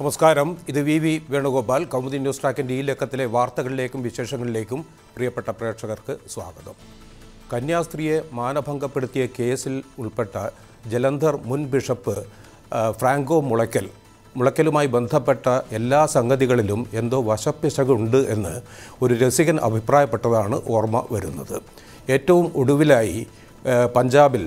നമസ്കാരം. ഇത് V V Venugopal. Kaumudi news ട്രാക്കിന്റെ ഈ ലക്കത്തിലെ വാർത്തകളിലേക്കും വിശേഷങ്ങളിലേക്കും പ്രിയപ്പെട്ട പ്രേക്ഷകർക്ക് സ്വാഗതം. കന്യാസ്ത്രീയെ മാനഭംഗപ്പെടുത്തിയ കേസിൽ ഉൾപ്പെട്ട ജലന്ധർ മുൻ ബിഷപ്പ് ഫ്രാങ്കോ മുളയ്ക്കൽ. മുളയ്ക്കലുമായി ബന്ധപ്പെട്ട എല്ലാ സംഗതികളിലും എന്തോ വശപ്പിശകുണ്ട് എന്ന് ഒരു രസികൻ അഭിപ്രായപ്പെട്ടതാണ് ഓർമ്മ വരുന്നത്. ഏറ്റവും ഒടുവിലായി പഞ്ചാബിൽ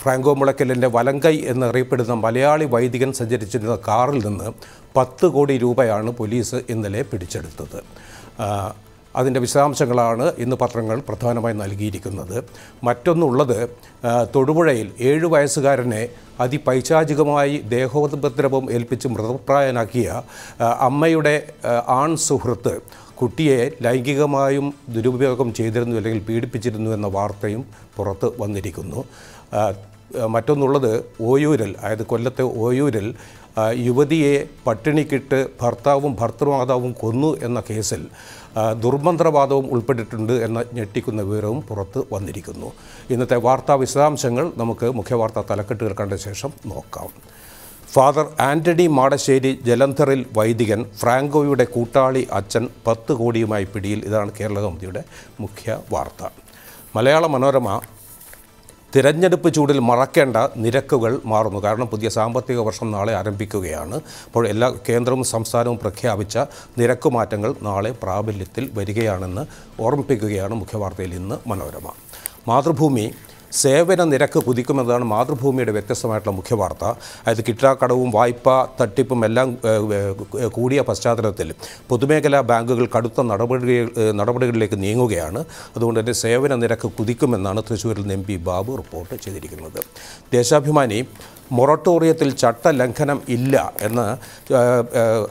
ഫ്രാങ്കോ മുളയ്ക്കലിന്റെ വലങ്കൈ എന്നറിയപ്പെടുന്ന മലയാളി വൈദികൻ സഞ്ചരിച്ചിരുന്ന കാറിൽ നിന്ന് പത്ത് കോടി രൂപയാണ് പോലീസ് ഇന്നലെ പിടിച്ചെടുത്തത്. അതിന്റെ വിശദാംശങ്ങളാണ് ഇന്ന് പത്രങ്ങൾ പ്രധാനമായി നൽകിയിരിക്കുന്നത്. മറ്റൊന്നുള്ളത് തൊടുപുഴയിൽ ഏഴു വയസ്സുകാരനെ അതിപൈശാചികമായി ദേഹോപദ്രവം ഏൽപ്പിച്ച് മൃതപ്രായനാക്കിയ അമ്മയുടെ ആൺ സുഹൃത്ത് കുട്ടിയെ ലൈംഗികമായും ദുരുപയോഗം ചെയ്തിരുന്നു അല്ലെങ്കിൽ പീഡിപ്പിച്ചിരുന്നു എന്ന വാർത്തയും പുറത്ത് വന്നിരിക്കുന്നു. മറ്റൊന്നുള്ളത് ഓയൂരിൽ അതായത് കൊല്ലത്തെ ഓയൂരിൽ യുവതിയെ പട്ടിണിക്കിട്ട് ഭർത്താവും ഭർത്തൃമാതാവും കൊന്നു എന്ന കേസിൽ ദുർമന്ത്രവാദവും ഉൾപ്പെട്ടിട്ടുണ്ട് എന്ന ഞെട്ടിക്കുന്ന വിവരവും പുറത്ത് വന്നിരിക്കുന്നു. ഇന്നത്തെ വാർത്താ വിശദാംശങ്ങൾ നമുക്ക് മുഖ്യവാർത്താ തലക്കെട്ടുകൾ കണ്ട ശേഷം നോക്കാം. ഫാദർ ആന്റണി മാടശ്ശേരി ജലന്ധറിൽ വൈദികൻ ഫ്രാങ്കോയുടെ കൂട്ടാളി അച്ഛൻ പത്ത് കോടിയുമായി പിടിയിൽ. ഇതാണ് കേരള കൗമുദിയുടെ മുഖ്യ വാർത്ത. മലയാള മനോരമ തിരഞ്ഞെടുപ്പ് ചൂടിൽ മറക്കേണ്ട നിരക്കുകൾ മാറുന്നു. കാരണം പുതിയ സാമ്പത്തിക വർഷം നാളെ ആരംഭിക്കുകയാണ്. അപ്പോൾ എല്ലാ കേന്ദ്രവും സംസ്ഥാനവും പ്രഖ്യാപിച്ച നിരക്ക് മാറ്റങ്ങൾ നാളെ പ്രാബല്യത്തിൽ വരികയാണെന്ന് ഓർമ്മിപ്പിക്കുകയാണ് മുഖ്യവാർത്തയിൽ ഇന്ന് മനോരമ. മാതൃഭൂമി സേവന നിരക്ക് കുതിക്കുമെന്നതാണ് മാതൃഭൂമിയുടെ വ്യത്യസ്തമായിട്ടുള്ള മുഖ്യ വാർത്ത. അതായത് കിട്ടാക്കടവും വായ്പ തട്ടിപ്പും എല്ലാം കൂടിയ പശ്ചാത്തലത്തിൽ പൊതുമേഖലാ ബാങ്കുകൾ കടുത്ത നടപടി നടപടികളിലേക്ക് നീങ്ങുകയാണ്. അതുകൊണ്ട് തന്നെ സേവന നിരക്ക് കുതിക്കുമെന്നാണ് തൃശ്ശൂരിൽ നിന്ന് എം പി ബാബു റിപ്പോർട്ട് ചെയ്തിരിക്കുന്നത്. ദേശാഭിമാനി മൊറട്ടോറിയത്തിൽ ചട്ടലംഘനം ഇല്ല എന്ന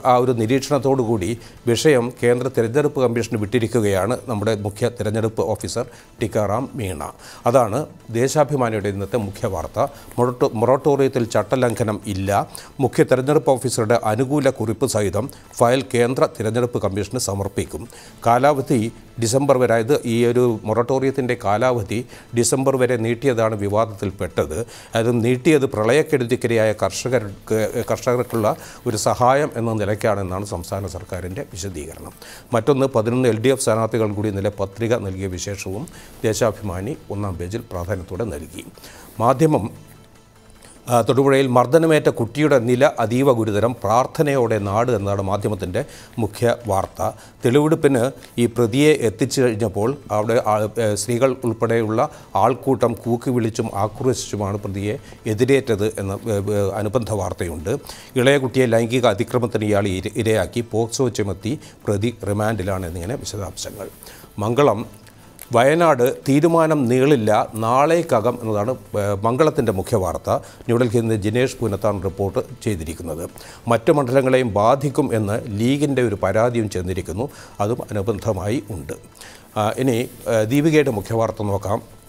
ആ ഒരു നിരീക്ഷണത്തോടു കൂടി വിഷയം കേന്ദ്ര തിരഞ്ഞെടുപ്പ് കമ്മീഷന് വിട്ടിരിക്കുകയാണ് നമ്മുടെ മുഖ്യ തിരഞ്ഞെടുപ്പ് ഓഫീസർ ടിക്കാറാം മീണ. അതാണ് ദേശാഭിമാനിയുടെ ഇന്നത്തെ മുഖ്യ വാർത്ത. മൊറട്ടോ മൊറട്ടോറിയത്തിൽ ചട്ടലംഘനം ഇല്ല. മുഖ്യ തിരഞ്ഞെടുപ്പ് ഓഫീസറുടെ അനുകൂല കുറിപ്പ് സഹിതം ഫയൽ കേന്ദ്ര തിരഞ്ഞെടുപ്പ് കമ്മീഷന് സമർപ്പിക്കും. കാലാവധി ഡിസംബർ വരെ അതായത് ഈ ഒരു മൊറട്ടോറിയത്തിന്റെ കാലാവധി ഡിസംബർ വരെ നീട്ടിയതാണ് വിവാദത്തിൽപ്പെട്ടത്. അത് നീട്ടിയത് പ്രളയക്കെടുതിക്കിരയായ കർഷകർക്ക് കർഷകർക്കുള്ള ഒരു സഹായം എന്ന നിലയ്ക്കാണെന്നാണ് സംസ്ഥാന സർക്കാരിന്റെ വിശദീകരണം. മറ്റൊന്ന് പതിനൊന്ന് എൽ ഡി എഫ് സ്ഥാനാർത്ഥികൾ കൂടി ഇന്നലെ പത്രിക നൽകിയ വിശേഷവും ദേശാഭിമാനി ഒന്നാം പേജിൽ പ്രാധാന്യത്തോടെ നൽകി. മാധ്യമം തൊടുപുഴയിൽ മർദ്ദനമേറ്റ കുട്ടിയുടെ നില അതീവ ഗുരുതരം. പ്രാർത്ഥനയോടെ നാട് എന്നാണ് മാധ്യമത്തിന്റെ മുഖ്യ വാർത്ത. തെളിവെടുപ്പിന് ഈ പ്രതിയെ എത്തിച്ചു കഴിഞ്ഞപ്പോൾ അവിടെ സ്ത്രീകൾ ഉൾപ്പെടെയുള്ള ആൾക്കൂട്ടം കൂക്കി വിളിച്ചും ആക്രോശിച്ചുമാണ് പ്രതിയെ എതിരേറ്റത് എന്ന അനുബന്ധ വാർത്തയുണ്ട്. ഇളയ കുട്ടിയെ ലൈംഗിക അതിക്രമത്തിന് ഇയാൾ ഇര- ഇരയാക്കി. പോക്സോ ചുമത്തി പ്രതി റിമാൻഡിലാണ് എന്നിങ്ങനെ വിശദാംശങ്ങൾ. മംഗളം വയനാട് തീരുമാനം നീളില്ല നാളേക്കകം എന്നതാണ് മംഗളത്തിന്റെ മുഖ്യ വാർത്ത. ന്യൂഡൽഹിയിൽ നിന്ന് ജിനേഷ് പൂനത്താണ് റിപ്പോർട്ട് ചെയ്തിരിക്കുന്നത്. മറ്റു മണ്ഡലങ്ങളെയും ബാധിക്കും എന്ന് ലീഗിന്റെ ഒരു പരാതിയും ചെന്നിരിക്കുന്നു. അതും അനുബന്ധമായി ഉണ്ട്. ഇനി ദീപികയുടെ മുഖ്യവാർത്ത നോക്കാം.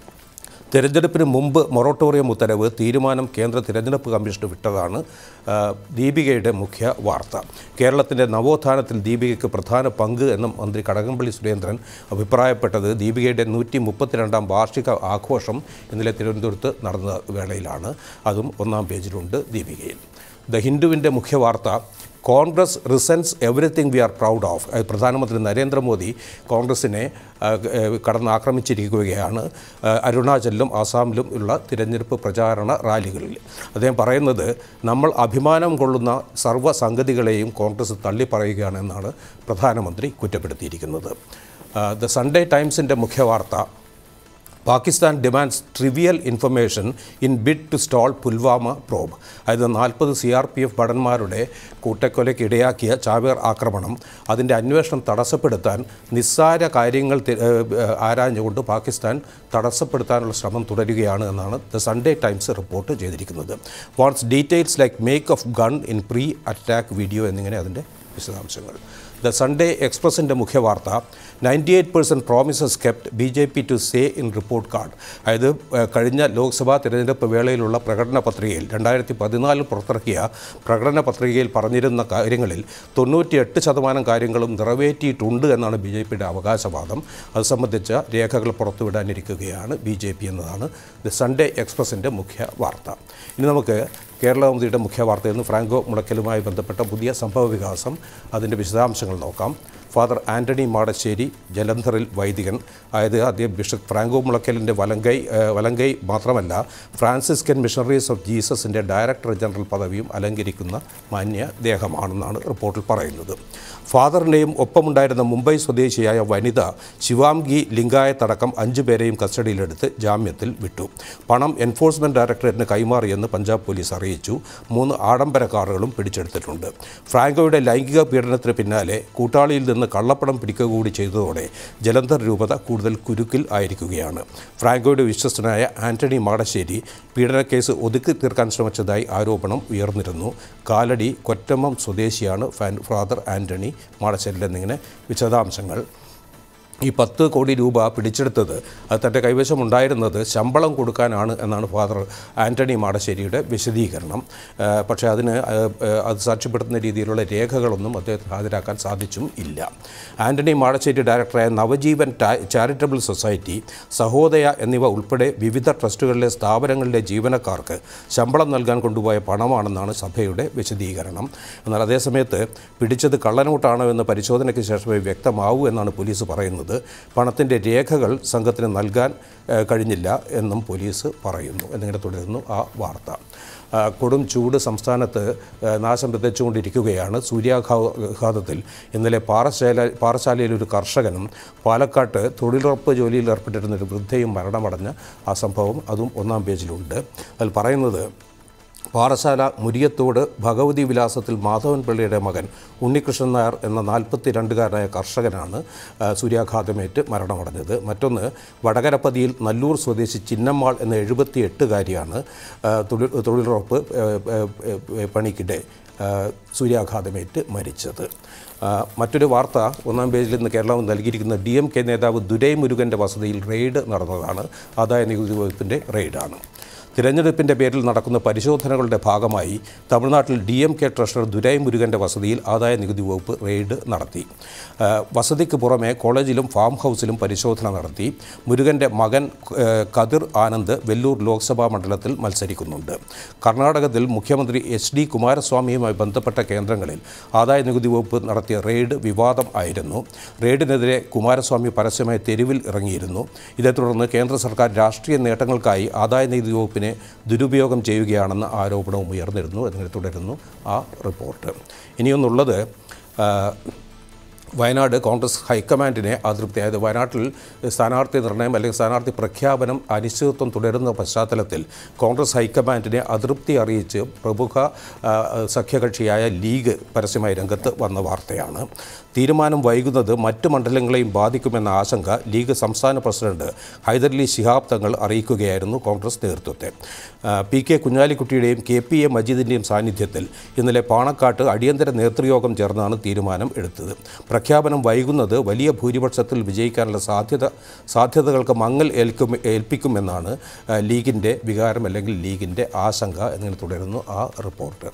തെരഞ്ഞെടുപ്പിന് മുമ്പ് മൊറട്ടോറിയം ഉത്തരവ് തീരുമാനം കേന്ദ്ര തിരഞ്ഞെടുപ്പ് കമ്മീഷന് വിട്ടതാണ്. ദീപികയുടെ മുഖ്യ വാർത്ത. കേരളത്തിന്റെ നവോത്ഥാനത്തിൽ ദീപികയ്ക്ക് പ്രധാന പങ്ക് എന്ന് മന്ത്രി കടകംപള്ളി സുരേന്ദ്രൻ അഭിപ്രായപ്പെട്ടത്. ദീപികയുടെ നൂറ്റി മുപ്പത്തിരണ്ടാം വാർഷിക ആഘോഷം ഇന്നലെ തിരുവനന്തപുരത്ത് നടന്ന വേളയിലാണ്. അതും ഒന്നാം പേജിലുണ്ട് ദീപികയിൽ. ദ ഹിന്ദുവിന്റെ മുഖ്യ വാർത്ത Congress resents everything we are proud of. പ്രധാനമന്ത്രി നരേന്ദ്രമോദി കോൺഗ്രസിനെ കടന്ന് ആക്രമിച്ചിരിക്കുകയാണ്. അരുണാചലിലും ആസാമിലും ഉള്ള തിരഞ്ഞെടുപ്പ് പ്രചാരണ റാലികളിൽ. അദ്ദേഹം പറയുന്നത് നമ്മൾ അഭിമാനം കൊള്ളുന്ന സർവ സംഗതികളെയും കോൺഗ്രസ് തള്ളിപ്പറയുകയാണെന്നാണ് പ്രധാനമന്ത്രി കുറ്റപ്പെടുത്തിയിരിക്കുന്നത്. ദ സൺഡേ ടൈംസിന്റെ മുഖ്യ വാർത്ത Pakistan demands trivial information in bid to stall Pulwama probe അതായത് നാൽപ്പത് സി ആർ പി എഫ് ഭടന്മാരുടെ കൂട്ടക്കൊലയ്ക്ക് ഇടയാക്കിയ ചാവേർ ആക്രമണം അതിന്റെ അന്വേഷണം തടസ്സപ്പെടുത്താൻ നിസ്സാര കാര്യങ്ങൾ ആരാഞ്ഞുകൊണ്ട് പാകിസ്ഥാൻ തടസ്സപ്പെടുത്താനുള്ള ശ്രമം തുടരുകയാണ് എന്നാണ് ദ സൺഡേ ടൈംസ് റിപ്പോർട്ട് ചെയ്തിരിക്കുന്നത്. What's details like make of gun in pre attack video എന്നിങ്ങനെ അതിന്റെ വിശദാംശങ്ങൾ. ദ സൺഡേ എക്സ്പ്രസിന്റെ മുഖ്യവാർത്ത 98% promises kept B J P to say in report card അതായത് കഴിഞ്ഞ ലോക്സഭാ തിരഞ്ഞെടുപ്പ് വേളയിലുള്ള പ്രകടന പത്രികയിൽ രണ്ടായിരത്തി പതിനാലിൽ പുറത്തിറക്കിയ പ്രകടന പത്രികയിൽ പറഞ്ഞിരുന്ന കാര്യങ്ങളിൽ തൊണ്ണൂറ്റിയെട്ട് ശതമാനം കാര്യങ്ങളും നിറവേറ്റിയിട്ടുണ്ട് എന്നാണ് ബി ജെ പിയുടെ അവകാശവാദം. അത് സംബന്ധിച്ച രേഖകൾ പുറത്തുവിടാനിരിക്കുകയാണ് ബി ജെ പി എന്നതാണ് ദി സൺഡേ എക്സ്പ്രസിന്റെ മുഖ്യ വാർത്ത. ഇനി നമുക്ക് കേരളമന്ത്രിയുടെ മുഖ്യ വാർത്തയിൽ നിന്ന് ഫ്രാങ്കോ മുളയ്ക്കലുമായി ബന്ധപ്പെട്ട പുതിയ സംഭവ വികാസം അതിന്റെ വിശദാംശങ്ങൾ നോക്കാം. ഫാദർ ആന്റണി മാടശ്ശേരി ജലന്ധറിൽ വൈദികൻ. അതായത് അദ്ദേഹം ബിഷപ്പ് ഫ്രാങ്കോ മുളക്കലിന്റെ വലങ്കൈ വലങ്കൈ മാത്രമല്ല ഫ്രാൻസിസ്കൻ മിഷണറീസ് ഓഫ് ജീസസിന്റെ ഡയറക്ടർ ജനറൽ പദവിയും അലങ്കരിക്കുന്ന മാന്യ ദേഹമാണെന്നാണ് റിപ്പോർട്ടിൽ പറയുന്നത്. ഫാദറിന്റെയും ഒപ്പമുണ്ടായിരുന്ന മുംബൈ സ്വദേശിയായ വനിത ശിവാംഗി ലിംഗായത്തടക്കം അഞ്ചു പേരെയും കസ്റ്റഡിയിലെടുത്ത് ജാമ്യത്തിൽ വിട്ടു. പണം എൻഫോഴ്സ്മെന്റ് ഡയറക്ടറേറ്റിന് കൈമാറിയെന്ന് പഞ്ചാബ് പോലീസ് അറിയിച്ചു. മൂന്ന് ആഡംബര കാറുകളും പിടിച്ചെടുത്തിട്ടുണ്ട്. ഫ്രാങ്കോയുടെ ലൈംഗിക പീഡനത്തിന് പിന്നാലെ കൂട്ടാളിയിൽ നിന്ന് കള്ളപ്പണം പിടിക്കുക കൂടി ചെയ്തതോടെ ജലന്ധർ രൂപത കൂടുതൽ കുരുക്കിൽ ആയിരിക്കുകയാണ്. ഫ്രാങ്കോയുടെ വിശ്വസ്തനായ ആന്റണി മാടശ്ശേരി പീഡനക്കേസ് ഒതുക്കി തീർക്കാൻ ശ്രമിച്ചതായി ആരോപണം ഉയർന്നിരുന്നു. കാലടി കൊറ്റമ്മം സ്വദേശിയാണ് ഫാദർ ആന്റണി. മാടശ്ശേരി എന്നിങ്ങനെ വിശദാംശങ്ങൾ ഈ പത്ത് കോടി രൂപ പിടിച്ചെടുത്തത് അത് തന്റെ കൈവശം ഉണ്ടായിരുന്നത് ശമ്പളം കൊടുക്കാനാണ് എന്നാണ് ഫാദർ ആന്റണി മാടശ്ശേരിയുടെ വിശദീകരണം. പക്ഷേ അതിന് അത് സാക്ഷ്യപ്പെടുത്തുന്ന രീതിയിലുള്ള രേഖകളൊന്നും അദ്ദേഹത്തിന് ഹാജരാക്കാൻ സാധിച്ചും ഇല്ല. ആന്റണി മാടശ്ശേരി ഡയറക്ടറായ നവജീവൻ ചാരിറ്റബിൾ സൊസൈറ്റി സഹോദയ എന്നിവ ഉൾപ്പെടെ വിവിധ ട്രസ്റ്റുകളിലെ സ്ഥാപനങ്ങളിലെ ജീവനക്കാർക്ക് ശമ്പളം നൽകാൻ കൊണ്ടുപോയ പണമാണെന്നാണ് സഭയുടെ വിശദീകരണം. എന്നാൽ അതേസമയത്ത് പിടിച്ചത് കള്ളനോട്ടാണോ എന്ന് പരിശോധനയ്ക്ക് ശേഷമേ വ്യക്തമാവൂ എന്നാണ് പോലീസ് പറയുന്നത്. പണത്തിന്റെ രേഖകൾ സംഘത്തിന് നൽകാൻ കഴിഞ്ഞില്ല എന്നും പോലീസ് പറയുന്നു. എന്നിങ്ങനെ തുടരുന്നു ആ വാർത്ത. കൊടും ചൂട് സംസ്ഥാനത്ത് നാശം വിതച്ചുകൊണ്ടിരിക്കുകയാണ്. സൂര്യാഘാതത്തിൽ ഇന്നലെ പാറശാല പാറശാലയിൽ ഒരു കർഷകനും പാലക്കാട്ട് തൊഴിലുറപ്പ് ജോലിയിൽ ഏർപ്പെട്ടിരുന്ന ഒരു വൃദ്ധയും മരണമടഞ്ഞ ആ സംഭവം അതും ഒന്നാം പേജിലുണ്ട്. അതിൽ പറയുന്നത് പാറശാല മുരിയത്തോട് ഭഗവതി വിലാസത്തിൽ മാധവൻ പിള്ളയുടെ മകൻ ഉണ്ണികൃഷ്ണൻ നായർ എന്ന നാൽപ്പത്തി രണ്ടുകാരനായ കർഷകനാണ് സൂര്യാഘാതമേറ്റ് മരണമടഞ്ഞത്. മറ്റൊന്ന് വടകരപ്പതിയിൽ നല്ലൂർ സ്വദേശി ചിന്നമ്മാൾ എന്ന എഴുപത്തി എട്ടുകാരിയാണ് തൊഴിൽ തൊഴിലുറപ്പ് പണിക്കിടെ സൂര്യാഘാതമേറ്റ് മരിച്ചത്. മറ്റൊരു വാർത്ത ഒന്നാം പേജിൽ നിന്ന് കേരളം നൽകിയിരിക്കുന്ന ഡി എം കെ നേതാവ് ദുരൈ മുരുകന്റെ വസതിയിൽ റെയ്ഡ് നടന്നതാണ്. ആദായ നികുതി വകുപ്പിന്റെ റെയ്ഡാണ്. തിരഞ്ഞെടുപ്പിന്റെ പേരിൽ നടക്കുന്ന പരിശോധനകളുടെ ഭാഗമായി തമിഴ്നാട്ടിൽ D M K treasurer Durai മുരുകന്റെ വസതിയിൽ ആദായ നികുതി വകുപ്പ് റെയ്ഡ് നടത്തി. വസതിക്ക് പുറമെ കോളേജിലും ഫാം ഹൗസിലും പരിശോധന നടത്തി. മുരുകന്റെ മകൻ കതിർ ആനന്ദ് വെല്ലൂർ ലോക്സഭാ മണ്ഡലത്തിൽ മത്സരിക്കുന്നുണ്ട്. കർണാടകത്തിൽ മുഖ്യമന്ത്രി എച്ച് ഡി കുമാരസ്വാമിയുമായി ബന്ധപ്പെട്ട കേന്ദ്രങ്ങളിൽ ആദായ നികുതി വകുപ്പ് നടത്തിയ റെയ്ഡ് വിവാദം ആയിരുന്നു. റെയ്ഡിനെതിരെ കുമാരസ്വാമി പരസ്യമായി തെരുവിൽ ഇറങ്ങിയിരുന്നു. ഇതേ തുടർന്ന് കേന്ദ്ര സർക്കാർ രാഷ്ട്രീയ നേട്ടങ്ങൾക്കായി ആദായ നികുതി വകുപ്പിനെ ദുരുപയോഗം ചെയ്യുകയാണെന്ന ആരോപണവും ഉയർന്നിരുന്നു. അതിനെ തുടരുന്നു ആ റിപ്പോർട്ട്. ഇനിയൊന്നുള്ളത് വയനാട് കോൺഗ്രസ് ഹൈക്കമാൻഡിനെ അതൃപ്തി അതായത് വയനാട്ടിൽ സ്ഥാനാർത്ഥി നിർണയം അല്ലെങ്കിൽ സ്ഥാനാർത്ഥി പ്രഖ്യാപനം അനിശ്ചിതത്വം തുടരുന്ന പശ്ചാത്തലത്തിൽ കോൺഗ്രസ് ഹൈക്കമാൻഡിനെ അതൃപ്തി അറിയിച്ച് പ്രമുഖ സഖ്യകക്ഷിയായ ലീഗ് പരസ്യമായി രംഗത്ത് വന്ന വാർത്തയാണ്. തീരുമാനം വൈകുന്നത് മറ്റ് മണ്ഡലങ്ങളെയും ബാധിക്കുമെന്ന ആശങ്ക ലീഗ് സംസ്ഥാന പ്രസിഡന്റ് ഹൈദരലി ശിഹാബ് തങ്ങൾ അറിയിക്കുകയായിരുന്നു കോൺഗ്രസ് നേതൃത്വത്തെ. പി കെ കുഞ്ഞാലിക്കുട്ടിയുടെയും കെ പി എ മജീദിന്റെയും സാന്നിധ്യത്തിൽ ഇന്നലെ പാണക്കാട്ട് അടിയന്തര നേതൃയോഗം ചേർന്നാണ് തീരുമാനം എടുത്തത്. പ്രഖ്യാപനം വൈകുന്നത് വലിയ ഭൂരിപക്ഷത്തിൽ വിജയിക്കാനുള്ള സാധ്യത സാധ്യതകൾക്ക് മങ്ങൽ ഏൽക്കും ഏൽപ്പിക്കുമെന്നാണ് ലീഗിന്റെ വികാരം അല്ലെങ്കിൽ ലീഗിന്റെ ആശങ്ക എന്നിങ്ങനെ തുടരുന്നു ആ റിപ്പോർട്ട്.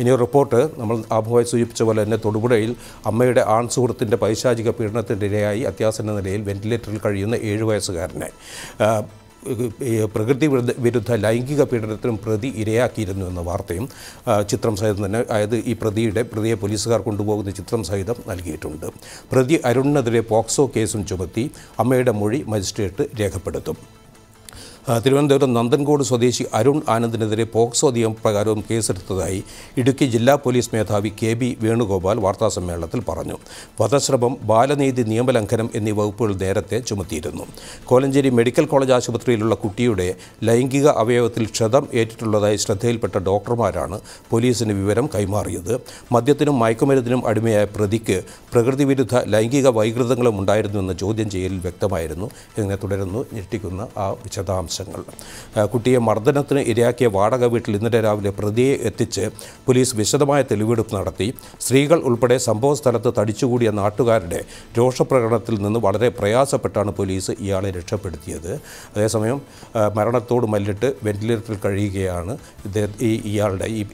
ഇനി റിപ്പോർട്ട് നമ്മൾ ആമുഖമായി സൂചിപ്പിച്ച പോലെ തന്നെ തൊടുപുഴയിൽ അമ്മയുടെ ആൺ സുഹൃത്തിന്റെ പൈശാചിക പീഡനത്തിന്റെ ഇരയായി അത്യാസന്ന നിലയിൽ വെന്റിലേറ്ററിൽ കഴിയുന്ന ഏഴു വയസ്സുകാരനെ. പ്രകൃതി വിരുദ്ധ വിരുദ്ധ ലൈംഗിക പീഡനത്തിനും പ്രതി ഇരയാക്കിയിരുന്നു എന്ന വാർത്തയും ചിത്രം സഹിതം തന്നെ അതായത് ഈ പ്രതിയുടെ പ്രതിയെ പോലീസുകാർ കൊണ്ടുപോകുന്ന ചിത്രം സഹിതം നൽകിയിട്ടുണ്ട്. പ്രതി അരുണിനെതിരെ പോക്സോ കേസും ചുമത്തി അമ്മയുടെ മൊഴി മജിസ്ട്രേറ്റ് രേഖപ്പെടുത്തും. തിരുവനന്തപുരം നന്ദൻകോട് സ്വദേശി അരുൺ ആനന്ദിനെതിരെ പോക്സോ നിയമപ്രകാരവും കേസെടുത്തതായി ഇടുക്കി ജില്ലാ പോലീസ് മേധാവി കെ ബി വേണുഗോപാൽ വാർത്താസമ്മേളനത്തിൽ പറഞ്ഞു. വധശ്രമം ബാലനീതി നിയമലംഘനം എന്നീ വകുപ്പുകൾ നേരത്തെ ചുമത്തിയിരുന്നു. കോലഞ്ചേരി മെഡിക്കൽ കോളേജ് ആശുപത്രിയിലുള്ള കുട്ടിയുടെ ലൈംഗിക അവയവത്തിൽ ക്ഷതം ഏറ്റിട്ടുള്ളതായി ശ്രദ്ധയിൽപ്പെട്ട ഡോക്ടർമാരാണ് പോലീസിന് വിവരം കൈമാറിയത്. മദ്യത്തിനും മയക്കുമരുന്നിനും അടിമയായ പ്രതിക്ക് പ്രകൃതിവിരുദ്ധ ലൈംഗിക വൈകൃതങ്ങളും ഉണ്ടായിരുന്നുവെന്ന് ചോദ്യം ചെയ്യലിൽ വ്യക്തമായിരുന്നു. ഇതിനെ തുടരുന്നു ഞെട്ടിക്കുന്ന ആ വിശദാംശങ്ങൾ കുട്ടിയെ മർദ്ദനത്തിന് ഇരയാക്കിയ വാടക വീട്ടിൽ ഇന്നലെ രാവിലെ പ്രതിയെ എത്തിച്ച് പോലീസ് വിശദമായ തെളിവെടുപ്പ് നടത്തി. സ്ത്രീകൾ ഉൾപ്പെടെ സംഭവ സ്ഥലത്ത് തടിച്ചുകൂടിയ നാട്ടുകാരുടെ രോഷപ്രകടനത്തിൽ നിന്ന് വളരെ പ്രയാസപ്പെട്ടാണ് പോലീസ് ഇയാളെ രക്ഷപ്പെടുത്തിയത്. അതേസമയം മരണത്തോട് മല്ലിട്ട് വെന്റിലേറ്ററിൽ കഴിയുകയാണ്. ഇയാളുടെ ഈ-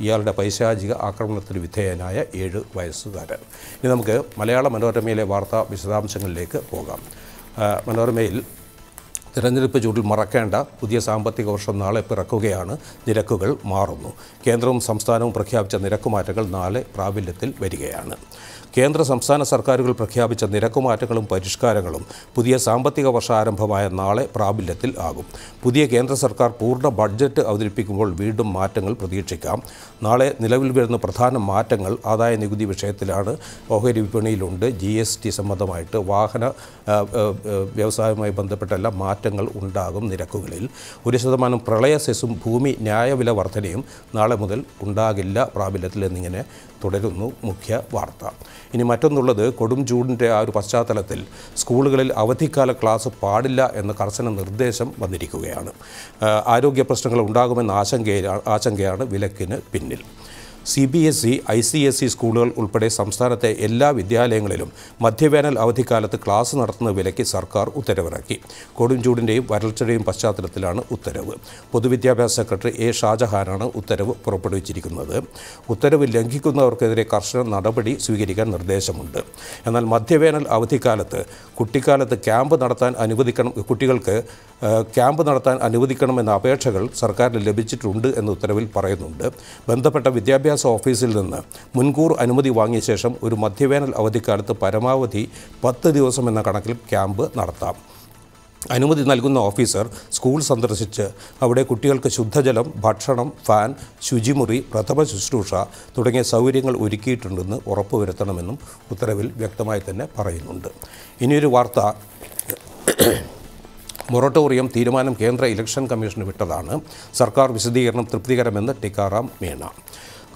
ഇയാളുടെ പൈശാചിക ആക്രമണത്തിന് വിധേയനായ ഏഴ് വയസ്സുകാരൻ. ഇനി നമുക്ക് മലയാള മനോരമയിലെ വാർത്താ വിശദാംശങ്ങളിലേക്ക് പോകാം. മനോരമയിൽ തിരഞ്ഞെടുപ്പ് ചൂടിൽ മറക്കേണ്ട പുതിയ സാമ്പത്തിക വർഷം നാളെ പിറക്കുകയാണ്. നിരക്കുകൾ മാറുന്നു. കേന്ദ്രവും സംസ്ഥാനവും പ്രഖ്യാപിച്ച നിരക്കുമാറ്റങ്ങൾ നാളെ പ്രാബല്യത്തിൽ വരികയാണ്. കേന്ദ്ര സംസ്ഥാന സർക്കാരുകൾ പ്രഖ്യാപിച്ച നിരക്കുമാറ്റങ്ങളും പരിഷ്കാരങ്ങളും പുതിയ സാമ്പത്തിക വർഷാരംഭമായ നാളെ പ്രാബല്യത്തിൽ ആകും. പുതിയ കേന്ദ്ര സർക്കാർ പൂർണ ബഡ്ജറ്റ് അവതരിപ്പിക്കുമ്പോൾ വീണ്ടും മാറ്റങ്ങൾ പ്രതീക്ഷിക്കാം. നാളെ നിലവിൽ വരുന്ന പ്രധാന മാറ്റങ്ങൾ ആദായ നികുതി വിഷയത്തിലാണ് ഓഹരി വിപണിയിലുണ്ട്. ജി എസ് ടി സംബന്ധമായിട്ട് വാഹന വ്യവസായവുമായി ബന്ധപ്പെട്ട എല്ലാ മാറ്റങ്ങൾ ഉണ്ടാകും നിരക്കുകളിൽ. ഒരു ശതമാനം പ്രളയ സെസും ഭൂമി ന്യായവില വർധനയും നാളെ മുതൽ ഉണ്ടാകില്ല പ്രാബല്യത്തിൽ എന്നിങ്ങനെ തുടരുന്നു മുഖ്യ വാർത്ത. ഇനി മറ്റൊന്നുള്ളത് കൊടും ചൂടിന്റെ ആ ഒരു പശ്ചാത്തലത്തിൽ സ്കൂളുകളിൽ അവധിക്കാല ക്ലാസ് പാടില്ല എന്ന കർശന നിർദ്ദേശം വന്നിരിക്കുകയാണ്. ആരോഗ്യ പ്രശ്നങ്ങൾ ഉണ്ടാകുമെന്ന ആശങ്കയിലാണ് ആശങ്കയാണ് വിലക്കിന് പിന്നിൽ. C B S E I C S E സ്കൂളുകൾ ഉൾപ്പെടെ സംസ്ഥാനത്തെ എല്ലാ വിദ്യാലയങ്ങളിലും മധ്യവേനൽ അവധിക്കാലത്ത് ക്ലാസ് നടത്തുന്ന വിലയ്ക്ക് സർക്കാർ ഉത്തരവിറക്കി. കൊടുംചൂടിന്റെയും വരൾച്ചയുടെയും പശ്ചാത്തലത്തിലാണ് ഉത്തരവ്. പൊതുവിദ്യാഭ്യാസ സെക്രട്ടറി എ ഷാജഹാനാണ് ഉത്തരവ് പുറപ്പെടുവിച്ചിരിക്കുന്നത്. ഉത്തരവ് ലംഘിക്കുന്നവർക്കെതിരെ കർശന നടപടി സ്വീകരിക്കാൻ നിർദ്ദേശമുണ്ട്. എന്നാൽ മധ്യവേനൽ അവധിക്കാലത്ത് കുട്ടിക്കാലത്ത് ക്യാമ്പ് നടത്താൻ അനുവദിക്കണം കുട്ടികൾക്ക് ക്യാമ്പ് നടത്താൻ അനുവദിക്കണമെന്ന അപേക്ഷകൾ സർക്കാരിന് ലഭിച്ചിട്ടുണ്ട് എന്ന് ഉത്തരവിൽ പറയുന്നുണ്ട്. ബന്ധപ്പെട്ട വിദ്യാഭ്യാസ ഓഫീസിൽ നിന്ന് മുൻകൂർ അനുമതി വാങ്ങിയ ശേഷം ഒരു മധ്യവേനൽ അവധിക്കാലത്ത് പരമാവധി പത്ത് ദിവസം എന്ന കണക്കിൽ ക്യാമ്പ് നടത്താം. അനുമതി നൽകുന്ന ഓഫീസർ സ്കൂൾ സന്ദർശിച്ച് അവിടെ കുട്ടികൾക്ക് ശുദ്ധജലം ഭക്ഷണം ഫാൻ ശുചിമുറി പ്രഥമ ശുശ്രൂഷ തുടങ്ങിയ സൗകര്യങ്ങൾ ഒരുക്കിയിട്ടുണ്ടെന്ന് ഉറപ്പുവരുത്തണമെന്നും ഉത്തരവിൽ വ്യക്തമായി തന്നെ പറയുന്നുണ്ട്. ഇനിയൊരു വാർത്ത. മൊറട്ടോറിയം തീരുമാനം കേന്ദ്ര ഇലക്ഷൻ കമ്മീഷന് വിട്ടതാണ്. സർക്കാർ വിശദീകരണം തൃപ്തികരമെന്ന് ടിക്കാറാം മീണ.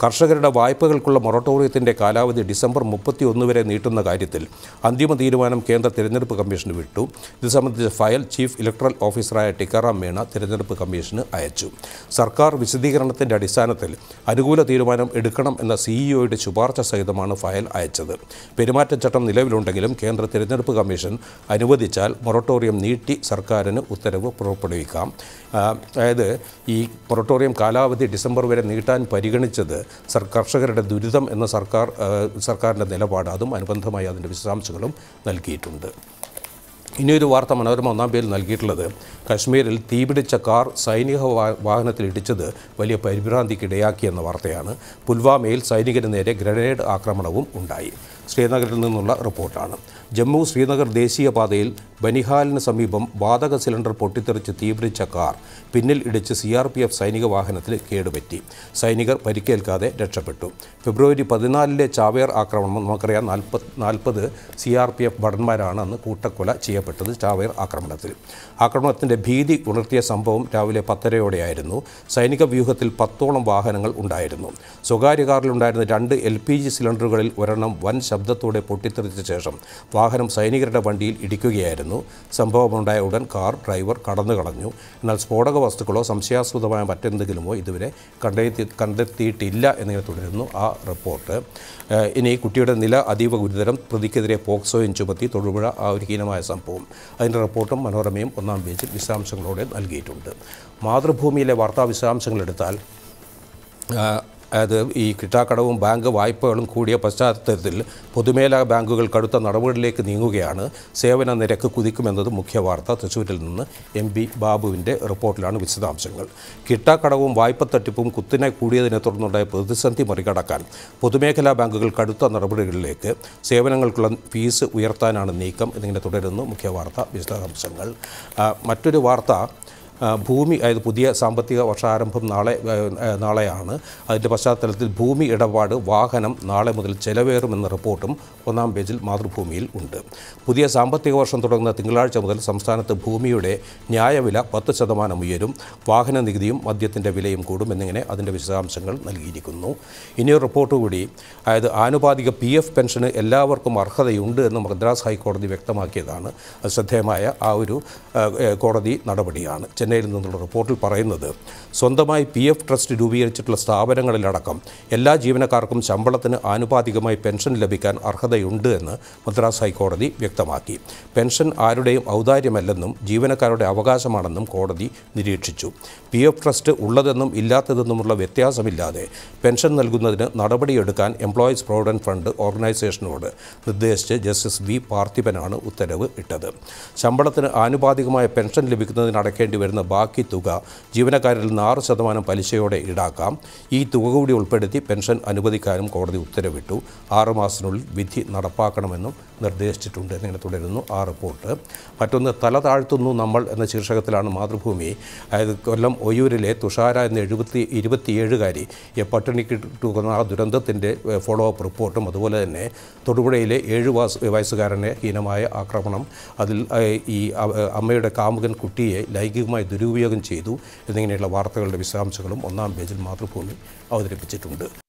കർഷകരുടെ വായ്പകൾക്കുള്ള മൊറട്ടോറിയത്തിന്റെ കാലാവധി ഡിസംബർ മുപ്പത്തി ഒന്ന് വരെ നീട്ടുന്ന കാര്യത്തിൽ അന്തിമ തീരുമാനം കേന്ദ്ര തിരഞ്ഞെടുപ്പ് കമ്മീഷന് വിട്ടു. ഇത് സംബന്ധിച്ച ഫയൽ ചീഫ് ഇലക്ട്രൽ ഓഫീസറായ ടിക്കാറാം മീണ തിരഞ്ഞെടുപ്പ് കമ്മീഷന് അയച്ചു. സർക്കാർ വിശദീകരണത്തിന്റെ അടിസ്ഥാനത്തിൽ അനുകൂല തീരുമാനം എടുക്കണം എന്ന സിഇഒയുടെ ശുപാർശ സഹിതമാണ് ഫയൽ അയച്ചത്. പെരുമാറ്റച്ചട്ടം നിലവിലുണ്ടെങ്കിലും കേന്ദ്ര തിരഞ്ഞെടുപ്പ് കമ്മീഷൻ അനുവദിച്ചാൽ മൊറട്ടോറിയം നീട്ടി സർക്കാരിന് ഉത്തരവ് പുറപ്പെടുവിക്കാം. അതായത് ഈ മൊറട്ടോറിയം കാലാവധി ഡിസംബർ വരെ നീട്ടാൻ പരിഗണിച്ചത് കർഷകരുടെ ദുരിതം എന്ന സർക്കാർ സർക്കാരിന്റെ നിലപാട് അതും അനുബന്ധമായി അതിന്റെ വിശദാംശങ്ങളും നൽകിയിട്ടുണ്ട്. ഇനിയൊരു വാർത്ത മനോരമ ഒന്നാം പേരിൽ നൽകിയിട്ടുള്ളത് കശ്മീരിൽ തീപിടിച്ച കാർ സൈനിക വാഹനത്തിൽ ഇടിച്ചത് വലിയ പരിഭ്രാന്തിക്കിടയാക്കിയെന്ന വാർത്തയാണ്. പുൽവാമയിൽ സൈനികന് നേരെ ഗ്രനേഡ് ആക്രമണവും ഉണ്ടായി. ശ്രീനഗറിൽ നിന്നുള്ള റിപ്പോർട്ടാണ്. ജമ്മു ശ്രീനഗർ ദേശീയപാതയിൽ ബനിഹാലിന് സമീപം വാതക സിലിണ്ടർ പൊട്ടിത്തെറിച്ച് തീപിടിച്ച കാർ പിന്നിൽ ഇടിച്ച് സി ആർ പി എഫ് സൈനിക വാഹനത്തിൽ കേടുപറ്റി. സൈനികർ പരിക്കേൽക്കാതെ രക്ഷപ്പെട്ടു. ഫെബ്രുവരി പതിനാലിലെ ചാവേർ ആക്രമണം നമുക്കറിയാം നാൽപ്പത് നാൽപ്പത് സി ആർ പി എഫ് ഭടന്മാരാണ് അന്ന് കൂട്ടക്കൊല ചെയ്യപ്പെട്ടത് ചാവേർ ആക്രമണത്തിൽ. ആക്രമണത്തിന്റെ ഭീതി ഉണർത്തിയ സംഭവം രാവിലെ പത്തരയോടെയായിരുന്നു. സൈനിക വ്യൂഹത്തിൽ പത്തോളം വാഹനങ്ങൾ ഉണ്ടായിരുന്നു. സ്വകാര്യ കാറിലുണ്ടായിരുന്ന രണ്ട് എൽ പി ജി സിലിണ്ടറുകളിൽ ഒരെണ്ണം വൻ ശബ്ദത്തോടെ പൊട്ടിത്തെറിച്ച ശേഷം വാഹനം സൈനികരുടെ വണ്ടിയിൽ ഇടിക്കുകയായിരുന്നു. സംഭവമുണ്ടായ ഉടൻ കാർ ഡ്രൈവർ കടന്നു കളഞ്ഞു. എന്നാൽ സ്ഫോടക വസ്തുക്കളോ സംശയാസ്പദമായ മറ്റെന്തെങ്കിലുമോ ഇതുവരെ കണ്ടെത്തി കണ്ടെത്തിയിട്ടില്ല എന്നിങ്ങനെ തുടരുന്നു ആ റിപ്പോർട്ട്. ഇനി കുട്ടിയുടെ നില അതീവ ഗുരുതരം. പ്രതിക്കെതിരെ പോക്സോയും ചുമത്തി തൊടുപുഴ ആ ഒരു ഹീനമായ സംഭവം. അതിന്റെ റിപ്പോർട്ടും മനോരമയും ഒന്നാം പേജിൽ വിശദാംശങ്ങളോടെ നൽകിയിട്ടുണ്ട്. മാതൃഭൂമിയിലെ വാർത്താ വിശദാംശങ്ങൾ എടുത്താൽ അതായത് ഈ കിട്ടാക്കടവും ബാങ്ക് വായ്പകളും കൂടിയ പശ്ചാത്തലത്തിൽ പൊതുമേഖലാ ബാങ്കുകൾ കടുത്ത നടപടികളിലേക്ക് നീങ്ങുകയാണ്. സേവന നിരക്ക് കുതിക്കുമെന്നത് മുഖ്യ വാർത്ത. തൃശ്ശൂരിൽ നിന്ന് എം ബി ബാബുവിന്റെ റിപ്പോർട്ടിലാണ് വിശദാംശങ്ങൾ. കിട്ടാക്കടവും വായ്പ തട്ടിപ്പും കുത്തിനെ കൂടിയതിനെ തുടർന്നുണ്ടായ പ്രതിസന്ധി മറികടക്കാൻ പൊതുമേഖലാ ബാങ്കുകൾ കടുത്ത നടപടികളിലേക്ക് സേവനങ്ങൾക്കുള്ള ഫീസ് ഉയർത്താനാണ് നീക്കം. എന്നിങ്ങനെ തുടരുന്നു മുഖ്യ വാർത്ത വിശദാംശങ്ങൾ. മറ്റൊരു വാർത്ത ഭൂമി അതായത് പുതിയ സാമ്പത്തിക വർഷാരംഭം നാളെ നാളെയാണ്. അതിന്റെ പശ്ചാത്തലത്തിൽ ഭൂമി ഇടപാട് വാഹനം നാളെ മുതൽ ചെലവേറുമെന്ന റിപ്പോർട്ടും ഒന്നാം പേജിൽ മാതൃഭൂമിയിൽ ഉണ്ട്. പുതിയ സാമ്പത്തിക വർഷം തുടങ്ങുന്ന തിങ്കളാഴ്ച മുതൽ സംസ്ഥാനത്ത് ഭൂമിയുടെ ന്യായവില പത്ത് ശതമാനം ഉയരും. വാഹന നികുതിയും മദ്യത്തിന്റെ വിലയും കൂടും എന്നിങ്ങനെ അതിന്റെ വിശദാംശങ്ങൾ നൽകിയിരിക്കുന്നു. ഇനിയൊരു റിപ്പോർട്ട് കൂടി അതായത് ആനുപാതിക പി എഫ് പെൻഷന് എല്ലാവർക്കും അർഹതയുണ്ട് എന്ന് മദ്രാസ് ഹൈക്കോടതി വ്യക്തമാക്കിയതാണ്. ശ്രദ്ധേയമായ ആ ഒരു കോടതി നടപടിയാണ്. ചെന്നൈയിൽ നിന്നുള്ള റിപ്പോർട്ടിൽ പറയുന്നത്. സ്വന്തമായി പി എഫ് ട്രസ്റ്റ് രൂപീകരിച്ചിട്ടുള്ള സ്ഥാപനങ്ങളിലടക്കം എല്ലാ ജീവനക്കാർക്കും ശമ്പളത്തിന് ആനുപാതികമായി പെൻഷൻ ലഭിക്കാൻ അർഹതയുണ്ട് എന്ന് മദ്രാസ് ഹൈക്കോടതി വ്യക്തമാക്കി. പെൻഷൻ ആരുടെയും ഔദാര്യമല്ലെന്നും ജീവനക്കാരുടെ അവകാശമാണെന്നും കോടതി നിരീക്ഷിച്ചു. പി എഫ് ട്രസ്റ്റ് ഉള്ളതെന്നും ഇല്ലാത്തതെന്നുമുള്ള വ്യത്യാസമില്ലാതെ പെൻഷൻ നൽകുന്നതിന് നടപടിയെടുക്കാൻ എംപ്ലോയീസ് പ്രൊവിഡന്റ് ഫണ്ട് ഓർഗനൈസേഷനോട് നിർദ്ദേശിച്ച് ജസ്റ്റിസ് വി പാർത്ഥിപനാണ് ഉത്തരവ് ഇട്ടത്. ശമ്പളത്തിന് ആനുപാതികമായ പെൻഷൻ ലഭിക്കുന്നതിന് അടയ്ക്കേണ്ടി വരുന്ന ബാക്കി തുക ജീവനക്കാരിൽ നിന്ന് ആറ് ശതമാനം പലിശയോടെ ഈടാക്കാം. ഈ തുക കൂടി ഉൾപ്പെടുത്തി പെൻഷൻ അനുവദിക്കാനും കോടതി ഉത്തരവിട്ടു. ആറ് മാസത്തിനുള്ളിൽ വിധി നടപ്പാക്കണമെന്നും നിർദ്ദേശിച്ചിട്ടുണ്ട്. എന്നിങ്ങനെ തുടരുന്നു ആ റിപ്പോർട്ട്. മറ്റൊന്ന് തല താഴ്ത്തുന്നു നമ്മൾ എന്ന ശീർഷകത്തിലാണ് മാതൃഭൂമി. അതായത് കൊല്ലം ഒയൂരിലെ തുഷാര എന്ന എഴുപത്തി ഇരുപത്തിയേഴുകാരി പട്ടിണിക്കിട്ടുന്ന ആ ദുരന്തത്തിന്റെ ഫോളോ അപ്പ് റിപ്പോർട്ടും അതുപോലെ തന്നെ തൊടുപുഴയിലെ ഏഴ് വയസ്സുകാരനെ ഹീനമായ ആക്രമണം. അതിൽ ഈ അമ്മയുടെ കാമുകൻ കുട്ടിയെ ലൈംഗികമായി ദുരുപയോഗം ചെയ്തു എന്നിങ്ങനെയുള്ള വാർത്തകളുടെ വിശദാംശങ്ങളും ഒന്നാം പേജിൽ മാതൃഭൂമി അവതരിപ്പിച്ചിട്ടുണ്ട്.